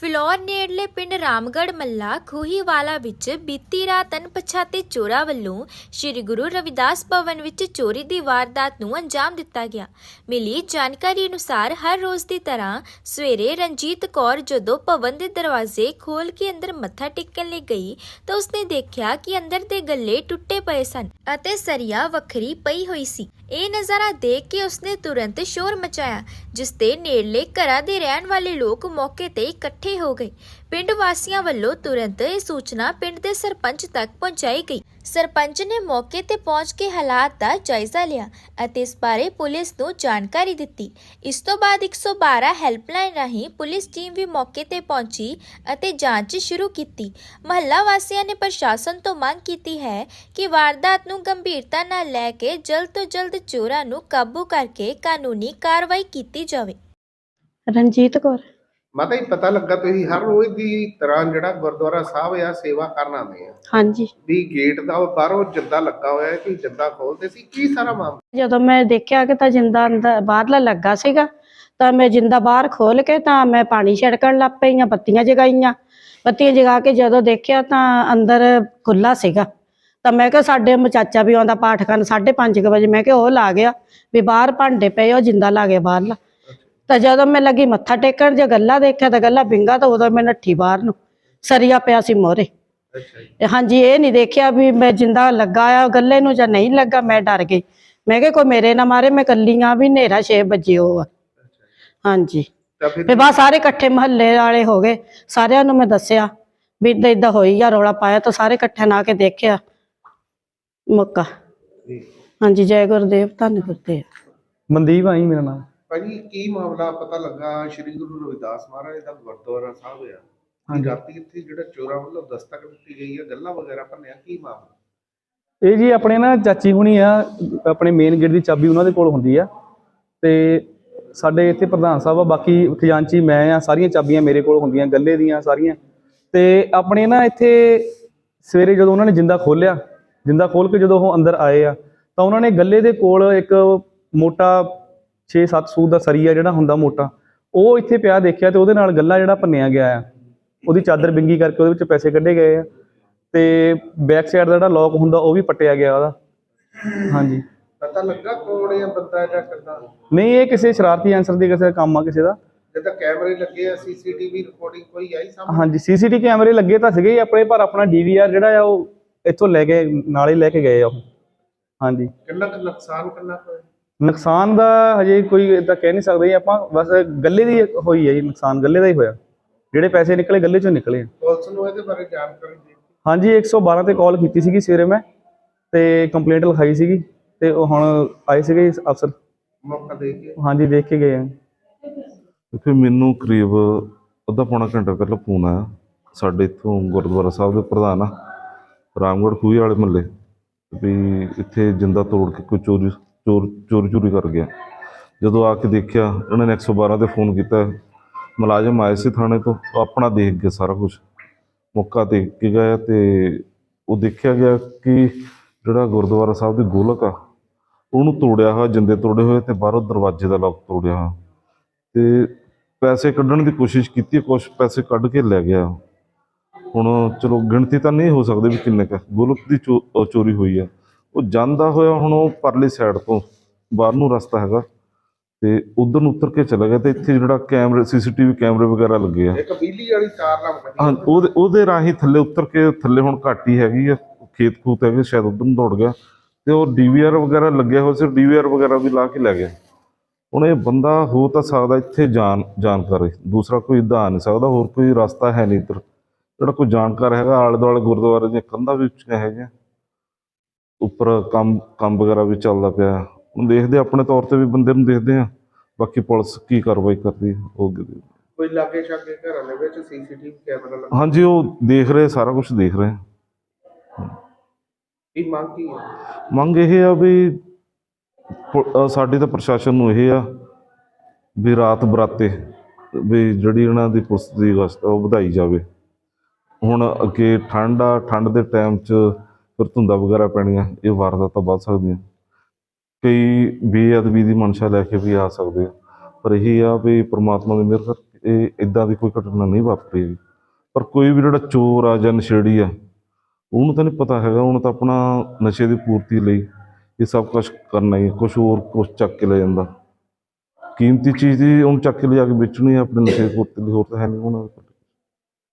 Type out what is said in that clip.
ਫਿਲੌਰ ਨੇੜਲੇ ਪਿੰਡ ਰਾਮਗੜ ਮੱਲਾ ਖੂਹੀਵਾਲਾ ਵਿੱਚ ਬੀਤੀ ਰਾਤ ਅਣਪਛਾਤੇ ਚੋਰਾਂ ਵੱਲੋਂ ਸ੍ਰੀ ਗੁਰੂ ਰਵਿਦਾਸ ਭਵਨ ਵਿੱਚ ਚੋਰੀ ਦੀ ਵਾਰਦਾਤ ਨੂੰ ਅੰਜਾਮ ਦਿੱਤਾ ਗਿਆ। ਮਿਲੀ ਜਾਣਕਾਰੀ ਅਨੁਸਾਰ ਹਰ ਰੋਜ਼ ਦੀ ਤਰ੍ਹਾਂ ਸਵੇਰੇ ਰਣਜੀਤ ਕੌਰ ਜਦੋਂ ਭਵਨ ਦੇ ਦਰਵਾਜ਼ੇ ਖੋਲ ਕੇ ਅੰਦਰ ਮੱਥਾ ਟੇਕਣ ਲਈ ਗਈ ਤਾਂ ਉਸਨੇ ਦੇਖਿਆ ਕਿ ਅੰਦਰ ਦੇ ਗੱਲੇ ਟੁੱਟੇ ਪਏ ਸਨ ਅਤੇ ਸਰੀਆ ਵੱਖਰੀ ਪਈ ਹੋਈ ਸੀ। ਇਹ ਨਜ਼ਾਰਾ ਦੇਖ ਕੇ ਉਸਨੇ ਤੁਰੰਤ ਸ਼ੋਰ ਮਚਾਇਆ, ਜਿਸ ਤੇ ਨੇੜਲੇ ਘਰਾਂ ਦੇ ਰਹਿਣ ਵਾਲੇ ਲੋਕ ਮੌਕੇ ਤੇ ਇਕੱਠੇ ਹੋ ਗਏ ਪਿੰਡ ਵਾਸੀਆਂ ਵੱਲੋਂ ਤੁਰੰਤ ਇਹ ਸੂਚਨਾ ਪਿੰਡ ਦੇ ਸਰਪੰਚ ਤੱਕ ਪਹੁੰਚਾਈ ਗਈ। ਸਰਪੰਚ ਨੇ ਮੌਕੇ ਤੇ ਪਹੁੰਚ ਕੇ ਹਾਲਾਤ ਦਾ ਜਾਇਜ਼ਾ ਲਿਆ ਅਤੇ ਇਸ ਬਾਰੇ ਪੁਲਿਸ ਨੂੰ ਜਾਣਕਾਰੀ ਦਿੱਤੀ। ਇਸ ਤੋਂ ਬਾਅਦ 112 ਹੈਲਪਲਾਈਨ ਰਾਹੀਂ ਪੁਲਿਸ ਟੀਮ ਵੀ ਮੌਕੇ ਤੇ ਪਹੁੰਚੀ ਅਤੇ ਜਾਂਚ ਸ਼ੁਰੂ ਕੀਤੀ। ਮਹੱਲਾ ਵਾਸੀਆਂ ਨੇ ਪ੍ਰਸ਼ਾਸਨ ਤੋਂ ਮੰਗ ਕੀਤੀ ਹੈ ਕਿ ਵਾਰਦਾਤ ਨੂੰ ਗੰਭੀਰਤਾ ਨਾਲ ਲੈ ਕੇ ਜਲਦ ਤੋਂ ਜਲਦ ਚੋਰਾਂ ਨੂੰ ਕਾਬੂ ਕਰਕੇ ਕਾਨੂੰਨੀ ਕਾਰਵਾਈ ਕੀਤੀ ਜਾਵੇ। ਰਣਜੀਤ ਕੌਰ। ਮਾਤਾ ਜੀ ਪਤਾ ਲੱਗਾ ਤੁਸੀਂ ਹਰ ਰੋਜ਼ ਦੀ ਤਰ੍ਹਾਂ ਜਿਹੜਾ ਗੁਰਦੁਆਰਾ ਸਾਹਿਬ ਆ ਸੇਵਾ ਕਰਨ ਆਉਂਦੇ ਆ। ਹਾਂਜੀ। ਵੀ ਗੇਟ ਦਾ ਉਹ ਬਾਹਰੋਂ ਜਿੰਦਾ ਲੱਗਾ ਹੋਇਆ ਹੈ ਕਿ ਜਿੰਦਾ ਖੋਲਦੇ ਸੀ ਕੀ ਸਾਰਾ ਮਾਮਲਾ? ਜਦੋਂ ਮੈਂ ਦੇਖਿਆ ਕਿ ਤਾਂ ਜਿੰਦਾ ਅੰਦਰ ਬਾਹਰਲਾ ਲੱਗਾ ਸੀਗਾ ਤਾਂ ਮੈਂ ਜਿੰਦਾ ਬਾਹਰ ਖੋਲ ਕੇ ਤਾਂ ਮੈਂ ਪਾਣੀ ਛਿੜਕਣ ਲੱਗ ਪਈਆਂ ਬੱਤੀਆਂ ਜਗਾਈਆਂ। ਬੱਤੀਆਂ ਜਗਾ ਕੇ ਜਦੋਂ ਦੇਖਿਆ ਤਾਂ ਅੰਦਰ ਖੁੱਲਾ ਸੀਗਾ। ਤਾਂ ਮੈਂ ਕਿਹਾ ਸਾਡੇ ਮ- ਚਾਚਾ ਵੀ ਆਉਂਦਾ ਪਾਠ ਕਰਨ 5:30 ਵਜੇ ਮੈਂ ਕਿਹਾ ਉਹ ਲਾ ਗਿਆ ਵੀ ਬਾਹਰ ਭਾਂਡੇ ਪਏ ਉਹ ਜਿੰਦਾ ਲਾ ਗਿਆ ਬਾਹਰਲਾ। ਤਾਂ ਜਦੋਂ ਮੈਂ ਲੱਗੀ ਮੱਥਾ ਟੇਕਣ ਜੇ ਗੱਲਾ ਦੇਖਿਆ ਤਾਂ ਗੱਲਾ ਬਿੰਗਾ ਤਾਂ ਉਦੋਂ ਮੈਂ ਨੱਠੀ ਬਾਹਰ ਨੂੰ। ਸਰੀਆ ਪਿਆ ਸੀ ਮੋਰੇ ਅੱਛਾ ਜੀ। ਹਾਂਜੀ ਇਹ ਨਹੀਂ ਦੇਖਿਆ ਵੀ ਮੈਂ ਜਿੰਦਾ ਲੱਗਾ ਆ ਗੱਲੇ ਨੂੰ ਜਾਂ ਨਹੀਂ ਲੱਗਾ ਮੈਂ ਡਰ ਗਈ। ਮੈਂ ਕਿਹਾ ਕੋਈ ਮੇਰੇ ਨਾ ਮਾਰੇ ਮੈਂ ਕੱਲੀ ਆ ਵੀ ਹਨੇਰਾ 6 ਵਜੇ ਉਹ ਆ। ਹਾਂਜੀ। ਤਾਂ ਬਾਅਦ ਸਾਰੇ ਇਕੱਠੇ ਮਹੱਲੇ ਵਾਲੇ ਹੋ ਗਏ। ਸਾਰਿਆਂ ਨੂੰ ਮੈਂ ਦੱਸਿਆ ਵੀ ਇਦਾਂ ਇਦਾਂ ਹੋਈ ਆ ਰੌਲਾ ਪਾਇਆ ਤਾਂ ਸਾਰੇ ਇਕੱਠੇ ਨਾ ਕੇ ਦੇਖਿਆ। ਮੁੱਕਾ। ਹਾਂਜੀ ਜੈ ਗੁਰਦੇਵ ਧੰਨ ਗੁਰਦੇਵ। ਮਨਦੀਪ ਆਈ ਮੇਰਾ ਨਾਮ। ਭਾਜੀ ਕੀ ਮਾਮਲਾ ਪਤਾ ਲੱਗਾ? ਸ੍ਰੀ ਗੁਰੂ ਰਵਿਦਾਸ ਮਹਾਰਾਜ ਦਾ ਗੁਰਦੁਆਰਾ ਸਾਹਿਬ ਆ। ਹਾਂਜੀ। ਰਾਤੀ ਇੱਥੇ ਜਿਹੜਾ ਚੋਰਾਂ ਵੱਲੋਂ ਦਸਤਕ ਦਿੱਤੀ ਗਈ ਹੈ ਗੱਲਾਂ ਵਗੈਰਾ ਭੰਨਿਆ ਕੀ ਮਾਮਲਾ? ਇਹ ਜੀ ਆਪਣੇ ਨਾ ਚਾਚੀ ਹੁਣੀ ਆ ਆਪਣੇ ਮੇਨ ਗੇਟ ਦੀ ਚਾਬੀ ਉਹਨਾਂ ਦੇ ਕੋਲ ਹੁੰਦੀ ਆ। ਤੇ ਸਾਡੇ ਇੱਥੇ ਪ੍ਰਧਾਨ ਸਾਹਿਬ ਆ ਬਾਕੀ ਖਜ਼ਾਨਚੀ ਮੈਂ ਆ ਸਾਰੀਆਂ ਚਾਬੀਆਂ ਮੇਰੇ ਕੋਲ ਹੁੰਦੀਆਂ ਗੱਲੇ ਦੀਆਂ ਸਾਰੀਆਂ। ਤੇ ਆਪਣੇ ਨਾ ਇੱਥੇ ਸਵੇਰੇ ਜਦੋਂ ਉਹਨਾਂ ਨੇ ਜਿੰਦਾ ਖੋਲਿਆ ਜਿੰਦਾ ਖੋਲ ਕੇ ਜਦੋਂ ਉਹ ਅੰਦਰ ਆਏ ਆ ਤਾਂ ਉਹਨਾਂ ਨੇ ਗੱਲੇ ਦੇ ਕੋਲ ਇੱਕ ਮੋਟਾ 6-7 ਸੂਤ ਦਾ ਸਰੀਆ ਜਿਹੜਾ ਹੁੰਦਾ ਮੋਟਾ ਉਹ ਇੱਥੇ ਪਿਆ ਦੇਖਿਆ ਤੇ ਉਹਦੇ ਨਾਲ ਗੱਲਾ ਜਿਹੜਾ ਭੰਨਿਆ ਗਿਆ ਆ। ਉਹਦੀ ਚਾਦਰ ਬਿੰਗੀ ਕਰਕੇ ਉਹਦੇ ਵਿੱਚ ਪੈਸੇ ਕੱਢੇ ਗਏ ਆ ਤੇ ਬੈਕ ਸਾਈਡ ਦਾ ਜਿਹੜਾ ਲੋਕ ਹੁੰਦਾ ਉਹ ਵੀ ਪੱਟਿਆ ਗਿਆ ਉਹਦਾ। ਹਾਂਜੀ। ਪਤਾ ਲੱਗਾ ਕੌਣ ਇਹ ਬੰਦਾ ਜਾਂ ਕਿੱਦਾਂ? ਨਹੀਂ ਇਹ ਕਿਸੇ ਸ਼ਰਾਰਤੀ ਆਨਸਰ ਦੀ ਕਿਸੇ ਕੰਮ ਆ ਕਿਸੇ ਦਾ। ਜਿੱਦਾਂ ਕੈਮਰੇ ਲੱਗੇ ਆ ਸੀਸੀਟੀਵੀ ਰਿਕਾਰਡਿੰਗ ਕੋਈ ਆਈ ਸਾਹਮਣੇ? ਹਾਂਜੀ ਸੀਸੀਟੀ ਕੈਮਰੇ ਲੱਗੇ ਤਾਂ ਸੀਗੇ ਆਪਣੇ ਪਰ ਆਪਣਾ ਡੀਵੀਆਰ ਜਿਹੜਾ ਆ ਉਹ ਇੱਥੋਂ ਲੈ ਕੇ ਨਾਲੇ ਲੈ ਕੇ ਗਏ ਆ ਉਹ। ਹਾਂਜੀ। ਕਿੰਨਾ ਕੁ ਨੁਕਸਾਨ ਕਿੰਨਾ ਹੋਇਆ? ਨੁਕਸਾਨ ਦਾ ਹਜੇ ਕੋਈ ਇਦਾਂ ਕਹਿ ਨਹੀਂ ਸਕਦੇ ਆਪਾਂ ਬਸ ਗੱਲੇ ਦੀ ਹੋਈ ਹੈ ਜੀ ਨੁਕਸਾਨ ਗੱਲੇ ਦਾ ਹੀ ਹੋਇਆ। ਜਿਹੜੇ ਪੈਸੇ ਨਿਕਲੇ ਗੱਲੇ ਚੋਂ ਨਿਕਲੇ ਆ। ਪੁਲਿਸ ਨੂੰ ਇਹਦੇ ਬਾਰੇ ਜਾਣਕਾਰੀ ਦੇ ਦਿੱਤੀ। ਹਾਂਜੀ 112 ਤੇ ਕਾਲ ਕੀਤੀ ਸੀਗੀ ਸਵੇਰੇ ਮੈਂ ਤੇ ਕੰਪਲੇਂਟ ਲਿਖਾਈ ਸੀਗੀ ਤੇ ਉਹ ਹੁਣ ਆਏ ਸੀਗੇ ਅਫਸਰ। ਮੌਕਾ ਦੇ ਕੇ। ਹਾਂਜੀ ਦੇਖ ਕੇ ਗਏ ਆ। ਫਿਰ ਮੈਨੂੰ ਕਰੀਬ ਅੱਧਾ ਪੌਣਾ ਘੰਟਾ ਪਹਿਲਾਂ ਫੋਨ ਆਇਆ। ਸਾਡੇ ਇੱਥੋਂ ਗੁਰਦੁਆਰਾ ਸਾਹਿਬ ਦੇ ਪ੍ਰਧਾਨ ਆ ਰਾਮਗੜ੍ਹ ਖੂਹੀ ਵਾਲੇ ਮਹੱਲੇ। ਵੀ ਇੱਥੇ ਜਿੰਦਾ ਤੋੜ ਕੇ ਕੋਈ ਚੋਰੀ ਚੋਰ ਚੋਰੀ ਚੋਰੀ ਕਰ ਗਿਆ। ਜਦੋਂ ਆ ਕੇ ਦੇਖਿਆ ਉਹਨਾਂ ਨੇ 112 ਤੇ ਫੋਨ ਕੀਤਾ। ਮੁਲਾਜ਼ਮ ਆਏ ਸੀ ਥਾਣੇ ਤੋਂ ਆਪਣਾ ਦੇਖ ਗਿਆ ਸਾਰਾ ਕੁਝ ਮੌਕਾ ਦੇਖ ਕੇ ਗਏ ਤੇ ਉਹ ਦੇਖਿਆ ਗਿਆ ਕਿ ਜਿਹੜਾ ਗੁਰਦੁਆਰਾ ਸਾਹਿਬ ਦੀ ਗੋਲਕ ਆ, ਉਹਨੂੰ ਤੋੜਿਆ ਹੋਇਆ, ਜਿੰਦੇ ਤੋੜੇ ਹੋਏ ਤੇ ਬਾਹਰੋਂ ਦਰਵਾਜ਼ੇ ਦਾ ਲੋਕ ਤੋੜਿਆ ਹੋਇਆ। ਤੇ ਪੈਸੇ ਕੱਢਣ ਦੀ ਕੋਸ਼ਿਸ਼ ਕੀਤੀ ਕੁਝ ਪੈਸੇ ਕੱਢ ਕੇ ਲੈ ਗਿਆ। ਹੁਣ ਚਲੋ ਗਿਣਤੀ ਤਾਂ ਨਹੀਂ ਹੋ ਸਕਦੀ ਵੀ ਕਿੰਨੇ ਕ ਗੋਲਕ ਦੀ ਚੋ- ਚੋਰੀ ਹੋਈ ਆ। ਉਹ ਜਾਂਦਾ ਹੋਇਆ ਹੁਣ ਉਹ ਪਰਲੀ ਸਾਈਡ ਤੋਂ ਬਾਹਰ ਨੂੰ ਰਸਤਾ ਹੈਗਾ ਤੇ ਉਧਰ ਨੂੰ ਉਤਰ ਕੇ ਚਲਾ ਗਿਆ ਤੇ ਇੱਥੇ ਜਿਹੜਾ ਕੈਮਰੇ ਸੀਸੀਟੀਵੀ ਕੈਮਰੇ ਵਗੈਰਾ ਲੱਗੇ ਆ। ਇੱਕ ਬਿਜਲੀ ਵਾਲੀ ਤਾਰ ਨਾਲ ਹਾਂ ਉਹਦੇ ਉਹਦੇ ਰਾਹੀਂ ਥੱਲੇ ਉਤਰ ਕੇ ਥੱਲੇ ਹੁਣ ਘੱਟ ਹੀ ਹੈਗੀ ਆ ਖੇਤ ਖੂਤ ਹੈਗੇ ਸ਼ਾਇਦ ਉਧਰ ਨੂੰ ਦੌੜ ਗਿਆ। ਤੇ ਉਹ ਡੀਵੀਆਰ ਵਗੈਰਾ ਲੱਗਿਆ ਹੋਇਆ ਸੀ ਡੀਵੀਆਰ ਵਗੈਰਾ ਵੀ ਲਾ ਕੇ ਲੈ ਗਿਆ। ਹੁਣ ਇਹ ਬੰਦਾ ਹੋ ਤਾਂ ਸਕਦਾ ਇੱਥੇ ਜਾਣ ਜਾਣਕਾਰ ਦੂਸਰਾ ਕੋਈ ਇਦਾਂ ਆ ਨਹੀਂ ਸਕਦਾ ਹੋਰ ਕੋਈ ਰਸਤਾ ਹੈ ਨਹੀਂ ਇੱਧਰ। ਜਿਹੜਾ ਕੋਈ ਜਾਣਕਾਰ ਹੈਗਾ ਆਲੇ ਦੁਆਲੇ ਗੁਰਦੁਆਰੇ ਦੀਆਂ ਕੰਧਾਂ ਵੀ ਉੱਚੀਆਂ ਹੈਗੀਆਂ। ਉੱਪਰ ਕੰਮ ਕੰਮ ਵਗੈਰਾ ਵੀ ਚੱਲਦਾ ਪਿਆ। ਹੁਣ ਦੇਖਦੇ ਆਪਣੇ ਤੌਰ ਤੇ ਵੀ ਬੰਦੇ ਨੂੰ ਦੇਖਦੇ ਆ ਬਾਕੀ ਪੁਲਿਸ ਕੀ ਕਾਰਵਾਈ ਕਰਦੀ ਉਹ ਅੱਗੇ ਦੇਖਦੇ। ਕੋਈ ਲਾਗੇ ਛਾਗੇ ਘਰਾਂ ਦੇ ਵਿੱਚ ਸੀਸੀਟੀਵੀ ਕੈਮਰਾ ਲੱਗਾ? ਹਾਂਜੀ ਉਹ ਦੇਖ ਰਹੇ ਸਾਰਾ ਕੁਝ ਦੇਖ ਰਹੇ। ਕੀ ਮੰਗ ਕੀ ਹੈ ਮੰਗ ਇਹ ਆ ਵੀ ਪੁ- ਸਾਡੀ ਤਾਂ ਪ੍ਰਸ਼ਾਸਨ ਨੂੰ ਇਹ ਆ ਵੀ ਰਾਤ ਬਰਾਤੇ ਵੀ ਜਿਹੜੀ ਇਹਨਾਂ ਦੀ ਪੁਲਿਸ ਦੀ ਗਸ਼ਤ ਆ ਉਹ ਵਧਾਈ ਜਾਵੇ। ਹੁਣ ਅੱਗੇ ਠੰਡ ਆ ਠੰਡ ਦੇ ਟਾਈਮ 'ਚ ਫਿਰ ਧੁੰਦਾ ਵਗੈਰਾ ਪੈਣੀਆਂ, ਇਹ ਵਾਰਦਾਤਾਂ ਵੱਧ ਸਕਦੀਆਂ। ਕਈ ਬੇਅਦਬੀ ਦੀ ਮਨਸ਼ਾ ਲੈ ਕੇ ਵੀ ਆ ਸਕਦੇ ਆ। ਪਰ ਇਹੀ ਆ ਵੀ ਪ੍ਰਮਾਤਮਾ ਦੀ ਮਿਹਰ ਕਰਕੇ ਇਹ ਇਦਾਂ ਦੀ ਕੋਈ ਘਟਨਾ ਨਹੀਂ ਵਾਪਰੀ ਹੈਗੀ। ਪਰ ਕੋਈ ਵੀ ਜਿਹੜਾ ਚੋਰ ਆ ਜਾਂ ਨਸ਼ੇੜੀ ਆ, ਉਹਨੂੰ ਤਾਂ ਨਹੀਂ ਪਤਾ ਹੈਗਾ, ਉਹਨੂੰ ਤਾਂ ਆਪਣਾ ਨਸ਼ੇ ਦੀ ਪੂਰਤੀ ਲਈ ਇਹ ਸਭ ਕੁਝ ਕਰਨਾ ਹੀ ਕੁਝ ਹੋਰ ਕੁਝ ਚੱਕ ਕੇ ਲੈ ਜਾਂਦਾ। ਕੀਮਤੀ ਚੀਜ਼ ਦੀ ਉਹਨੂੰ ਚੱਕ ਕੇ ਲਿਆ ਕੇ ਵੇਚਣੀ ਆ, ਆਪਣੇ ਨਸ਼ੇ ਦੀ ਪੂਰਤੀ ਲਈ ਹੋਰ ਤਾਂ ਹੈ ਨਹੀਂ ਉਹਨਾਂ ਕੋਲ।